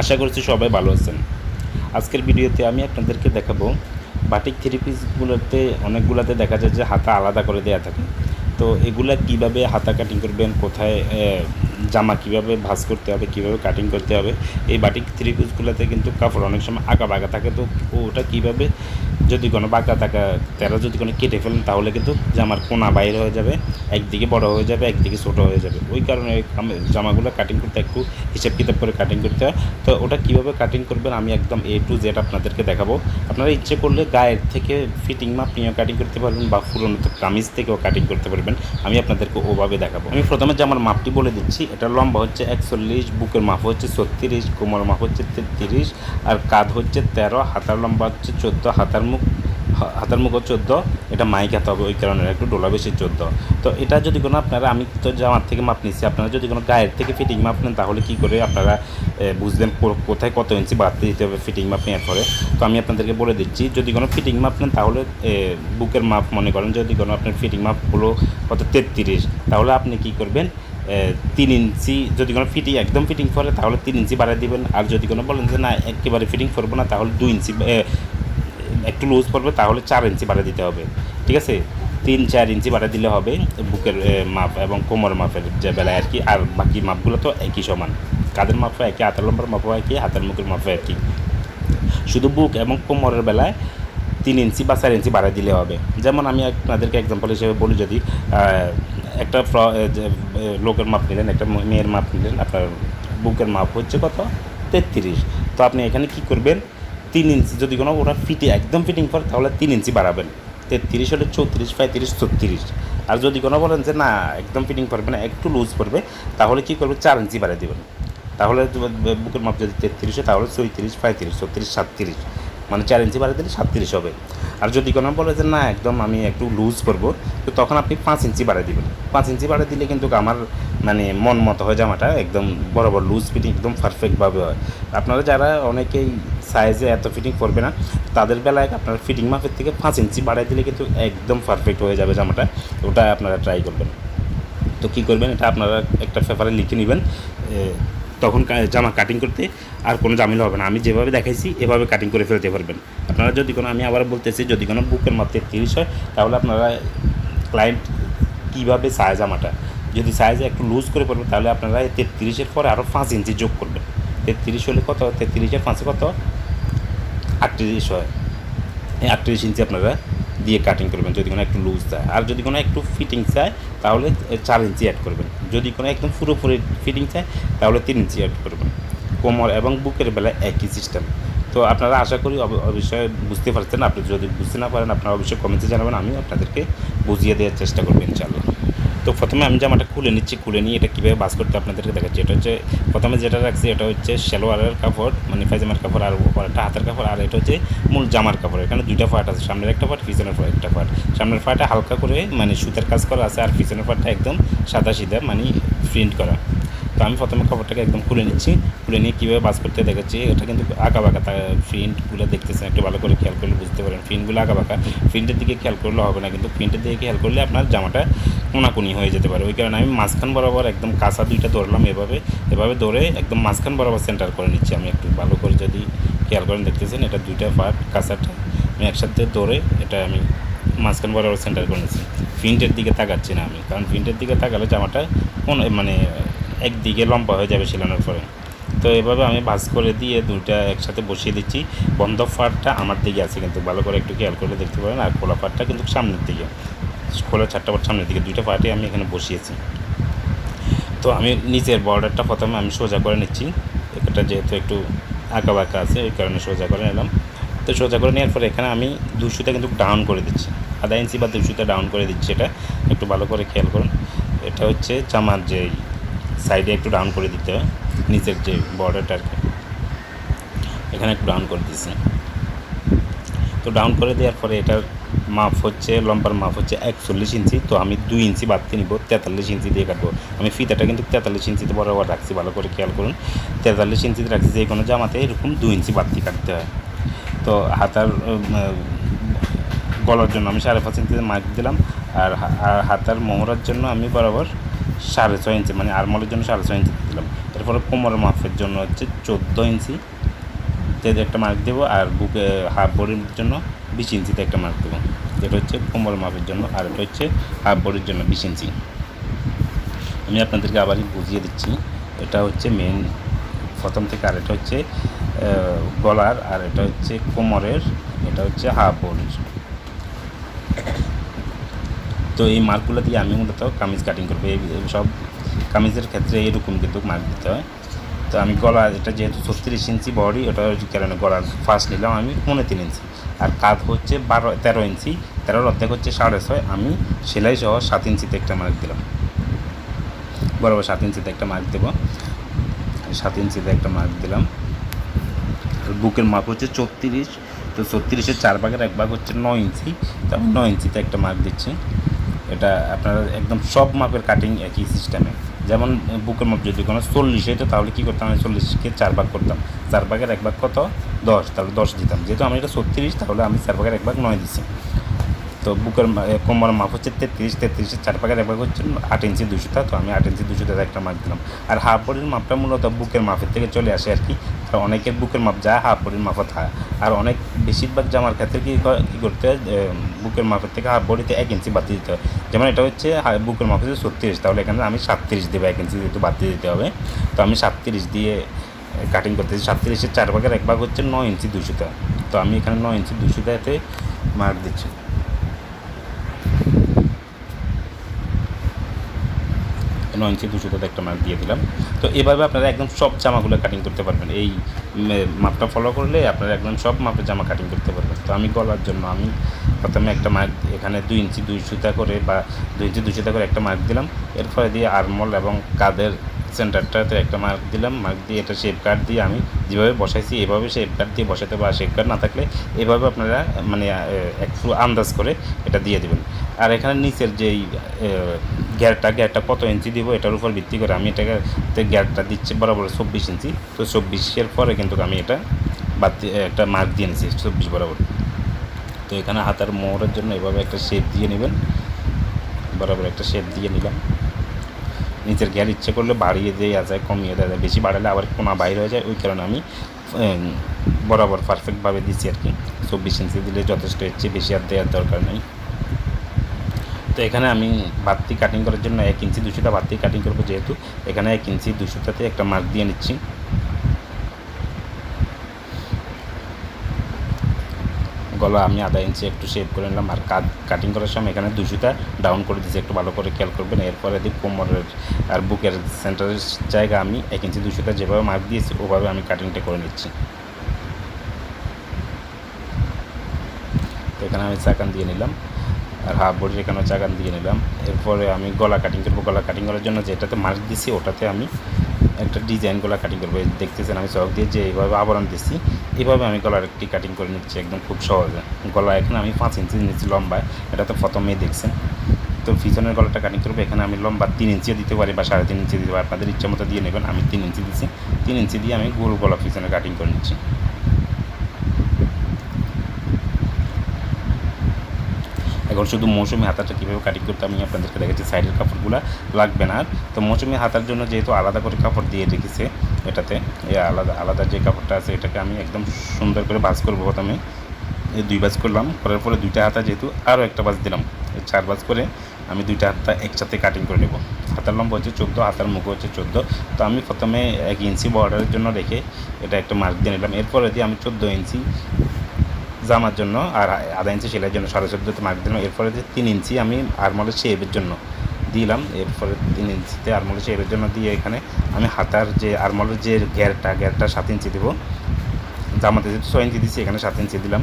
আশা করছি সবাই ভালো আছেন। আজকের ভিডিওতে আমি আপনাদেরকে দেখাবো বাটিক থ্রি পিসগুলোতে অনেকগুলোতে দেখা যায় যে হাতা আলাদা করে দেওয়া থাকে। তো এগুলা কীভাবে হাতা কাটিং করবেন, কোথায় জামা কীভাবে ভাঁজ করতে হবে, কীভাবে কাটিং করতে হবে, এই বাটিক থ্রি পিসগুলোতে কিন্তু কাপড় অনেক সময় আঁকা বাঁকা থাকে তো ওটা কীভাবে যদি কোনো বাঁকা থাকা তারা যদি কোনো কেটে ফেলেন তাহলে কিন্তু জামার কোনা বাইর হয়ে যাবে, একদিকে বড় হয়ে যাবে, একদিকে ছোট হয়ে যাবে। ওই কারণে জামাগুলো কাটিং করতে একটু হিসাব কিতাব করে কাটিং করতে হয়। তো ওটা কীভাবে কাটিং করবেন আমি একদম এ টু জেড আপনাদেরকে দেখাবো। আপনারা ইচ্ছে করলে গায়ের থেকে ফিটিং মাপ নিয়েও কাটিং করতে পারবেন বা পুরোনো কামিজ থেকেও কাটিং করতে পারবেন। আমি আপনাদেরকে ওভাবে দেখাবো। আমি প্রথমে জামার মাপটি বলে দিচ্ছি। এটা লম্বা হচ্ছে একচল্লিশ, বুকের মাপ হচ্ছে ছত্রিশ, কোমর মাপ হচ্ছে তেত্রিশ, আর কাঁধ হচ্ছে তেরো, হাতার লম্বা হচ্ছে চোদ্দ, হাতার মুখ হাতার মুখ চোদ্দ, এটা মাইক হাতে হবে, ওই কারণে একটু ডোলা বেশি চোদ্দ। তো এটা যদি কোনো আপনারা, আমি তো জামার থেকে মাপ নিচ্ছি আপনারা যদি কোনো গায়ের থেকে ফিটিং মাপ নেন, তাহলে কী করে আপনারা বুঝবেন কোথায় কত ইঞ্চি বাড়তে দিতে হবে ফিটিং মাপ নেওয়ার পরে। তো আমি আপনাদেরকে বলে দিচ্ছি, যদি কোনো ফিটিং মাপ নেন, তাহলে বুকের মাপ মনে করেন, যদি কোনো আপনার ফিটিং মাপ হলো কত তেত্রিশ, তাহলে আপনি কী করবেন তিন ইঞ্চি, যদি কোনো ফিটিং একদম ফিটিং করে তাহলে তিন ইঞ্চি বাড়ায় দিবেন। আর যদি কোনো বলেন যে না, একেবারে ফিটিং করব না, তাহলে দুই ইঞ্চি একটু লুজ পড়বে তাহলে চার ইঞ্চি বাড়া দিতে হবে। ঠিক আছে? তিন, চার ইঞ্চি বাড়া দিলে হবে বুকের মাপ এবং কোমর মাপের যে বেলায় আর কি। আর বাকি মাপগুলো তো একই সমান। কাদের মাপও একই, হাতের লম্বার মাপও একই, হাতের মুখের মাপও একই। শুধু বুক এবং কোমরের বেলায় তিন ইঞ্চি বা চার ইঞ্চি বাড়ায় দিলে হবে। যেমন আমি আপনাদেরকে এক্সাম্পল হিসেবে বলি যদি একটা লোকের মাপ নিলেন, একটা মেয়ের মাপ নিলেন, আপনার বুকের মাপ হচ্ছে কত? তেত্রিশ। তো আপনি এখানে কি করবেন? তিন ইঞ্চি যদি কোনো, ওরা ফিটে, একদম ফিটিং করে, তাহলে তিন ইঞ্চি বাড়াবেন। তেত্রিশ হলে চৌত্রিশ, পঁয়ত্রিশ, ছত্রিশ। আর যদি কোনো বলেন যে, না, একদম ফিটিং করবে না, একটু লুজ পড়বে, তাহলে কী করবে চার ইঞ্চি বাড়িয়ে দেবেন। তাহলে বুকের মাপ যদি তেত্রিশ হয়, তাহলে চৌত্রিশ, পঁয়ত্রিশ, ছত্রিশ, সাতত্রিশ। মানে চার ইঞ্চি বাড়িয়ে দিলে সাতত্রিশ হবে। আর যদি কোনো বলে যে না, একদম আমি একটু লুজ করব, তো তখন আপনি পাঁচ ইঞ্চি বাড়িয়ে দিবেন। পাঁচ ইঞ্চি বাড়িয়ে দিলে কিন্তু আমার মানে মন মতো হয় জামাটা একদম বরাবর লুজ ফিটিং একদম পারফেক্টভাবে হয়। আপনারা যারা অনেকেই সাইজে এত ফিটিং করবে না, তাদের বেলায় আপনার ফিটিং মাপের থেকে পাঁচ ইঞ্চি বাড়াই দিলে কিন্তু একদম পারফেক্ট হয়ে যাবে জামাটা। ওটা আপনারা ট্রাই করবেন। তো কী করবেন, এটা আপনারা একটা পেপারে লিখে নেবেন তখন জামা কাটিং করতে আর কোনো ঝামেলা হবে না। আমি যেভাবে দেখাইছি, এভাবে কাটিং করে ফেলতে পারবেন। আপনারা যদি কোনো আমি আবার বলতেছি, যদি কোনো বুকের মাপে তিরিশ হয়, তাহলে আপনারা ক্লায়েন্ট কীভাবে চায় জামাটা? যদি সাইজে একটু লুজ করে পড়বে, তাহলে আপনারা তেত্রিশের পরে আরও পাঁচ ইঞ্চি যোগ করবেন। তেত্রিশ হলে কত? তেত্রিশের পাঁচে কত? আটত্রিশ হয়। এই আটত্রিশ ইঞ্চি আপনারা দিয়ে কাটিং করবেন, যদি কোনো একটু লুজ চায় আর যদি কোনো একটু ফিটিং চায়, তাহলে চার ইঞ্চি অ্যাড করবেন। যদি কোনো একদম পুরোপুরি ফিটিং চায়, তাহলে তিন ইঞ্চি অ্যাড করবেন। কোমর এবং বুকের বেলায় একই সিস্টেম তো আপনারা আশা করি অবশ্যই বুঝতে পারছেন। আপনি যদি বুঝতে না পারেন, আপনারা অবশ্যই কমেন্টে জানাবেন। আমি আপনাদেরকে বুঝিয়ে দেওয়ার চেষ্টা করবেন ইনশাআল্লাহ। তো প্রথমে আমি জামাটা খুলে নিচ্ছি, খুলে নিয়ে এটা কীভাবে বাস করতে আপনাদেরকে দেখাচ্ছি। এটা হচ্ছে প্রথমে যেটা রাখছি, এটা হচ্ছে সেলোয়ারের কাপড় মানে পায়জামার কাপড় আর একটা হাতের কাপড় আর এটা হচ্ছে মূল জামার কাপড় এখানে দুইটা পার্ট আছে, সামনের একটা পার্ট পিছনের একটা পার্ট সামনের পার্টটা হালকা করে মানে সুতার কাজ করা আছে, আর পিছনের পার্টটা একদম সাদা সিধা মানে প্রিন্ট করা। তো আমি প্রথমে কাপড়টাকে একদম খুলে নিচ্ছি। খুলে নিয়ে কীভাবে বাস করতে দেখাচ্ছি। এটা কিন্তু আঁকা বাঁকা তার প্রিন্টগুলো দেখতেছেন, একটু ভালো করে খেয়াল করলে বুঝতে পারেন। প্রিন্টগুলো আঁকা বাঁকা প্রিন্টের দিকে খেয়াল করলে হবে না। কিন্তু প্রিন্টের দিকে খেয়াল করলে আপনার জামাটা কোনাকুনি হয়ে যেতে পারে। ওই কারণে আমি মাঝখান বরাবর একদম কাঁচা দুইটা ধরলাম এভাবে। এভাবে ধরে একদম মাঝখান বরাবর সেন্টার করে নিচ্ছি আমি একটু। ভালো করে যদি খেয়াল করেন, দেখতেছেন এটা দুইটা পার্ট কাঁচাটা। আমি একসাথে ধরে এটা আমি মাঝখান বরাবর সেন্টার করে নিচ্ছি। প্রিন্টের দিকে তাকাচ্ছি না আমি। কারণ প্রিন্টের দিকে তাকালে জামাটা কোন মানে একদিকে লম্বা হয়ে যাবে সেলানোর পরে। তো এভাবে আমি ভাজ করে দিয়ে দুইটা একসাথে বসিয়ে দিচ্ছি। বন্ধ ফাটটা আমার দিকে আছে কিন্তু ভালো করে একটু খেয়াল করলে দেখতে পারেন। আর খোলা ফাটটা কিন্তু সামনের দিকে। খোলা চারটা পাট সামনের দিকে দুইটা পার্টে আমি এখানে বসিয়েছি। তো আমি নিচের বর্ডারটা প্রথমে আমি সোজা করে নিচ্ছি। এটা যেহেতু একটু আঁকা বাঁকা আছে ওই কারণে সোজা করে নিলাম। তো সোজা করে নেওয়ার পরে এখানে আমি দুশোটা কিন্তু ডাউন করে দিচ্ছি। আধা ইঞ্চি বা দুশোটা ডাউন করে দিচ্ছি এটা। একটু ভালো করে খেয়াল করুন। এটা হচ্ছে জামার যে সাইডে একটু ডাউন করে দিতে হয়, নিচের যে বর্ডারটা এখানে একটু ডাউন করে দিচ্ছি তো ডাউন করে দেওয়ার পরে এটার মাপ হচ্ছে, লম্বার মাপ হচ্ছে একচল্লিশ ইঞ্চি, তো আমি দুই ইঞ্চি বাড়তে নিব, তেতাল্লিশ ইঞ্চি দিয়ে কাটবো। আমি ফিতাটা কিন্তু তেতাল্লিশ ইঞ্চিতে বরাবর রাখছি, ভালো করে খেয়াল করুন। তেতাল্লিশ ইঞ্চিতে রাখছি যে কোনো জামাতে এরকম দুই ইঞ্চি বাড়তি কাটতে হয়। তো হাতার গলার জন্য আমি সাড়ে পাঁচ ইঞ্চিতে মার্ক দিলাম আর হাতার মোহরার জন্য আমি বরাবর সাড়ে ছয় ইঞ্চি মানে আরমলের জন্য সাড়ে ছয় ইঞ্চি দিলাম। এরপরে কোমরের মাপের জন্য হচ্ছে চোদ্দ ইঞ্চি। তে একটা মার্ক দেবো আর বুকে হাফ বডির জন্য বিশ ইঞ্চিতে একটা মার্ক দেবো। যেটা হচ্ছে কোমরের মাপের জন্য আর এটা হচ্ছে হাফ বডির জন্য বিশ ইঞ্চি। আমি আপনাদেরকে আবারই বুঝিয়ে দিচ্ছি, এটা হচ্ছে মেন প্রথম থেকে আর এটা হচ্ছে গলার আর এটা হচ্ছে কোমরের, এটা হচ্ছে হাফ বডির তো এই মার্কগুলো দিয়ে আমি মূলত কামিজ কাটিং করব। এই সব কামিজের ক্ষেত্রে এরকম কিন্তু মার্ক দিতে হয়। তো আমি গলা, এটা যেহেতু ছত্রিশ ইঞ্চি বডি, ওটা কারণে গলার ফার্স্ট নিলাম আমি পৌনে তিন ইঞ্চি। আর কাঁধ হচ্ছে বারো, তেরো ইঞ্চি, তেরোর অর্ধেক হচ্ছে সাড়ে ছয়। আমি সেলাই সহ সাত ইঞ্চিতে একটা মার্ক দিলাম। বরাবর সাত ইঞ্চিতে একটা মার্ক দেবো। সাত ইঞ্চিতে একটা মার্ক দিলাম। বুকের মাপ হচ্ছে চৌত্রিশ তো ছত্রিশের চার ভাগের এক ভাগ হচ্ছে নয় ইঞ্চি। তো আমি নয় ইঞ্চিতে একটা মার্ক দিচ্ছি। এটা আপনারা একদম সব মাপের কাটিং একই সিস্টেমে যেমন বুকের মাপ যদি কোনো চল্লিশ হইতো, তাহলে কী করতাম আমি চল্লিশকে চার ভাগ করতাম। চার ভাগের এক ভাগ কত? দশ। তাহলে দশ দিতাম। যেহেতু আমি এটা ছত্রিশ, তাহলে আমি চার ভাগের এক ভাগ নয় দিছি। তো বুকের এ, মাপ হচ্ছে তেত্রিশ তেত্রিশের চার ভাগের এক হচ্ছে আট ইঞ্চি দুশোটা তো আমি আট ইঞ্চি দুশোটা একটা মাপ দিলাম। আর হাফ বডির মাপটা মূলত বুকের মাপের থেকে চলে আসে আর কি। তো অনেকের বুকের মাপ যায় হাফ বডির মাপও থাকে আর অনেক বেশিরভাগ জামার ক্ষেত্রে কী কী করতে হয় বুকের মাপের থেকে হাফ বডিতে এক ইঞ্চি বাড়তি দিতে হয়। যেমন এটা হচ্ছে বুকের মাপ হচ্ছে ছত্রিশ তাহলে এখানে আমি সাতত্রিশ দেবো এক ইঞ্চি যেহেতু বাড়তি দিতে হবে। তো আমি সাতত্রিশ দিয়ে কাটিং করতেছি। সাতত্রিশের চার ভাগের এক ভাগ হচ্ছে নয় ইঞ্চি দুশোটা তো। আমি এখানে নয় ইঞ্চি দুশোটাতে মার্ক দিচ্ছি। নয় ইঞ্চি দুশোতে একটা মার্ক দিয়ে দিলাম। তো এভাবে আপনারা একদম সব জামাগুলো কাটিং করতে পারবেন। এই মাপটা ফলো করলে আপনারা একদম সব মাপের জামা কাটিং করতে পারবেন। তো আমি গলার জন্য আমি প্রথমে একটা মার্ক এখানে দুই ইঞ্চি দুই সুতা করে বা দুই ইঞ্চি দুই সুতা করে একটা মার্ক দিলাম। এরপরে দিয়ে আরমল এবং কাদের সেন্টারটাতে একটা মার্ক দিলাম। মার্ক দিয়ে এটা শেপ কাট দিয়ে আমি যেভাবে বসাইছি, এভাবে শেপ কাট দিয়ে বসাতে বা শেপ কাট না থাকলে এভাবে আপনারা মানে একটু আন্দাজ করে এটা দিয়ে দেবেন। আর এখানে নিচের যেই গ্যারটা গ্যারটা কত ইঞ্চি দিব এটার উপর ভিত্তি করে আমি এটাকে গ্যারটা দিচ্ছি বরাবর চব্বিশ ইঞ্চি। তো চব্বিশের পরে কিন্তু আমি এটা দিয়ে- একটা মার্ক দিয়ে নিচ্ছি চব্বিশ বরাবর। তো এখানে হাতার মোড়ের জন্য এভাবে একটা শেপ দিয়ে নেবেন। বরাবর একটা শেপ দিয়ে নিলাম। নিচের গ্যার ইচ্ছে করলে বাড়িয়ে দেওয়া যায়, কমিয়ে দেওয়া যায়। বেশি বাড়ালে আবার কোনা বাইরে হয়ে যায়, ওই কারণে আমি বরাবর পারফেক্টভাবে দিচ্ছি আর কি। চব্বিশ ইঞ্চি দিলে যথেষ্ট হচ্ছে বেশি আর দেওয়ার দরকার নেই। তো এখানে আমি বাড়তি কাটিং করার জন্য এক ইঞ্চি দুশোটা বাড়তি কাটিং করব যেহেতু। এখানে এক ইঞ্চি দুশোটাতে একটা মার্ক দিয়ে নিচ্ছি। গলা আমি আধা ইঞ্চি একটু শেভ করে নিলাম। আর কাট করার সময় এখানে দুশোটা ডাউন করে দিয়েছি। একটু ভালো করে খেয়াল করবেন। এরপরে দিক কোমরের আর বুকের সেন্টারের জায়গা আমি এক ইঞ্চি দুশোটা যেভাবে মার্ক দিয়েছি, ওভাবে আমি কাটিংটা করে নিচ্ছি। তো এখানে আমি চাকান দিয়ে নিলাম। আর হাফ বডির এখানেও চাকান দিয়ে নিলাম। এরপরে আমি গলা কাটিং করব। গলা কাটিং করার জন্য যেটাতে মার্ক দিছি, ওটাতে আমি একটা ডিজাইন গলা কাটিং করব। দেখতেছেন, আমি চক দিয়ে যে এইভাবে আবরণ দিচ্ছি এইভাবে আমি গলার একটি কাটিং করে নিচ্ছি একদম খুব সহজে। গলা এখানে আমি পাঁচ ইঞ্চি নিচ্ছি লম্বায়, এটা তো প্রথমেই দেখছেন। তো পিছনের গলাটা কাটিং করব, এখানে আমি লম্বা তিন ইঞ্চিও দিতে পারি বা সাড়ে তিন ইঞ্চি দিতে পারি। আপনাদের ইচ্ছা মতো দিয়ে নেবেন, আমি তিন ইঞ্চি দিচ্ছি তিন ইঞ্চি দিয়ে আমি গোল গলা পিছনে কাটিং করে নিচ্ছি। এখন শুধু মৌসুমি হাতাটা কীভাবে কাটিং করতে আমি আপনাদেরকে দেখাচ্ছি। সাইডের কাপড়গুলো লাগবে না তো মৌসুমি হাতার জন্য যেহেতু আলাদা করে কাপড় দিয়ে রেখেছে এটাতে এই আলাদা আলাদা যে কাপড়টা আছে এটাকে আমি একদম সুন্দর করে ভাজ করব প্রথমে। দুই বাজ করলাম, করার পরে দুইটা হাতা যেহেতু আরও একটা বাজ দিলাম চার বাজ করে আমি দুইটা হাতটা একসাথে কাটিং করে নেব। হাতার লম্বা হচ্ছে চোদ্দ, হাতার মুখ হচ্ছে চোদ্দ। তো আমি প্রথমে এক ইঞ্চি বর্ডারের জন্য রেখে এটা একটা মার্ক দিয়ে নিলাম। এরপরে দিয়ে আমি চোদ্দ ইঞ্চি জামার জন্য আর আধা ইঞ্চি সেলাইয়ের জন্য সাড়ে চোদ্দোতে মার্ক দিলাম। এরপরে যে তিন ইঞ্চি আমি আরমলের শেপের জন্য দিলাম। এরপরে তিন ইঞ্চিতে আরমলের শেপের জন্য দিয়ে এখানে আমি হাতার যে আরমলের যে গ্যারটা গ্যারটা সাত ইঞ্চি দেবো। জামাতে যেহেতু ছয় ইঞ্চি দিচ্ছি এখানে সাত ইঞ্চি দিলাম।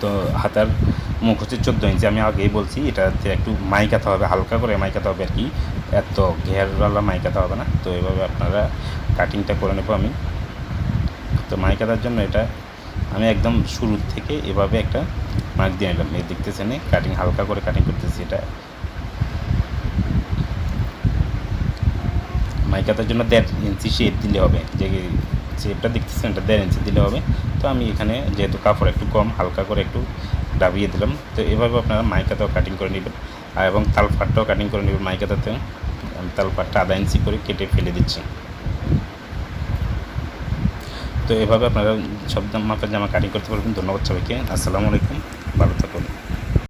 তো হাতার মুখ হচ্ছে চোদ্দ ইঞ্চি। আমি আগেই বলছি, এটাতে একটু মাইকাতে হবে, হালকা করে মাইকাতে হবে আর কি। এত ঘেরওয়ালা মাইকাতে হবে না। তো এভাবে আপনারা কাটিংটা করে নেব আমি। তো মাইকাতার জন্য এটা আমি একদম শুরুর থেকে এভাবে একটা মার্ক দিয়ে নিলাম। এই দেখতেছেন কাটিং হালকা করে কাটিং করতেছি এটা। মাইকাতার জন্য দেড় ইঞ্চি শেপ দিলে হবে। যে শেপটা দেখতেছেন এটা দেড় ইঞ্চি দিলে হবে। তো আমি এখানে যেহেতু কাপড় একটু কম, হালকা করে একটু ডাবিয়ে দিলাম। তো এভাবে আপনারা মাইকাতেও কাটিং করে নেবেন। এবং তালফাটটাও কাটিং করে নেবেন মাইকাতাতে আমি হাতাল পাটটা আধা ইঞ্চি করে কেটে ফেলে দিচ্ছি। তো এভাবে আপনারা সব মাপের জামা কাটিং করতে পারবেন। ধন্যবাদ সবাইকে। আসসালামু আলাইকুম। ভালো থাকুন।